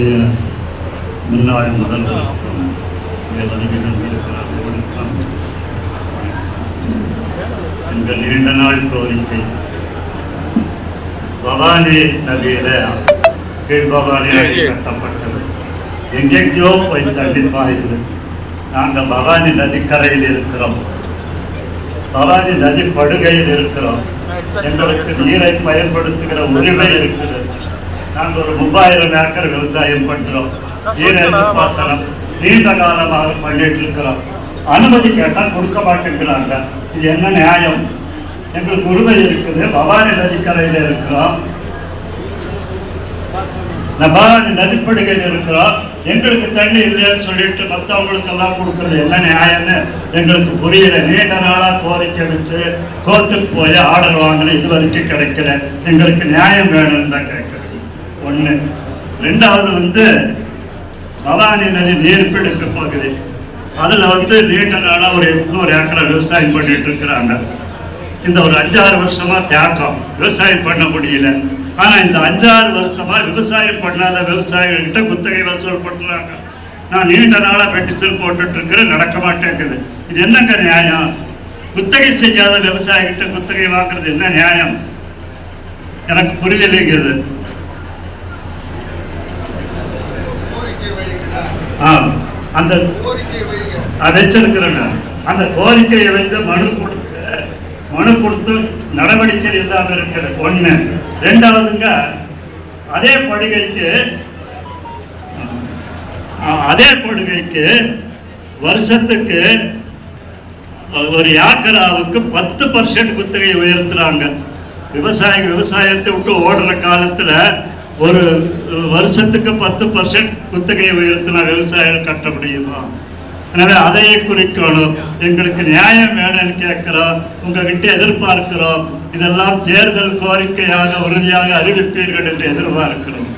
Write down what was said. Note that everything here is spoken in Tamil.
நம்முடைய முன்னாள் அனைவருக்கும் எங்கள் நீண்ட நாள் கோரிக்கை. பவானி நதியில கீழ் பவானி நதி கட்டப்பட்டது. எங்கெங்கேயோ போய் தண்ணி பாயுது நாங்க பவானி நதிக்கரையில் இருக்கிறோம். பவானி நதி படுகையில் இருக்கிறோம். எங்களுக்கு நீரை பயன்படுத்துகிற உரிமை இருக்குது. நாங்க ஒரு மூவாயிரம் ஏக்கர் விவசாயம் பண்றோம். நீர் பாசனம் நீண்ட காலமாக பண்ணிட்டு இருக்கிறோம் அனுமதி கேட்டா கொடுக்க மாட்டேங்கிறாங்க. இது என்ன நியாயம்? எங்களுக்கு உரிமை இருக்குது. பவானி நதிக்கரையில இருக்கிறோம். பவானி நதிப்படுகையில் இருக்கிறோம். எங்களுக்கு தண்ணி இல்லைன்னு சொல்லிட்டு மற்றவங்களுக்கு எல்லாம் கொடுக்கறது என்ன நியாயம்னு எங்களுக்கு புரியல. நீண்ட நாளா கோரிக்கை வச்சு கோர்ட்டுக்கு போய் ஆர்டர் வாங்கின இது வரைக்கும் கிடைக்கல. எங்களுக்கு நியாயம் வேணும்னு தான் ஒன்று ஒண்ணு. ரெண்டாவது வந்து பவானி நதி நீர்பிடிப்பு பகுதி. அதுல வந்து நீண்ட நாளா ஒரு எட்நூறு ஏக்கரை விவசாயம் பண்ணிட்டு இருக்கிறாங்க. இந்த ஒரு அஞ்சாறு வருஷமா தியாகம். விவசாயம் பண்ண முடியல. ஆனா இந்த அஞ்சாறு வருஷமா விவசாயம் பண்ணாத விவசாயிகள்கிட்ட குத்தகை வசூல் பண்றாங்க. நான் நீண்ட நாளா பெட்டிஷன் போட்டுட்டு இருக்கிறேன் நடக்க மாட்டேங்குது. இது என்னங்க நியாயம்? குத்தகை செய்யாத விவசாயிகிட்ட குத்தகை வாங்குறது என்ன நியாயம்? எனக்கு புரியலைங்க இது. அந்த அதை வச்சிருக்கிறேங்க. அந்த கோரிக்கையை வந்து மனு கொடுத்து மனு கொடுத்து நடவடிக்கை இல்லாம இருக்குது ஒண்ணு. ரெண்டாவதுங்க அதே படுகைக்கு அதே படுகைக்கு வருஷத்துக்கு ஒரு ஏக்கராவுக்கு பத்து பர்சன்ட் குத்தகை உயர்த்துறாங்க. விவசாயி விவசாயத்தை விட்டு ஓடுற காலத்துல ஒரு வருஷத்துக்கு பத்து பர்சன்ட் குத்தகையை உயர்த்தினா விவசாயிகள் கட்ட முடியுமா? எனவே அதையே குறிக்கணும். எங்களுக்கு நியாயம் வேணும்னு கேட்கிறோம். உங்ககிட்ட எதிர்பார்க்கிறோம். இதெல்லாம் தேர்தல் கோரிக்கையாக உறுதியாக அறிவிப்பீர்கள் என்று எதிர்பார்க்கிறோம்.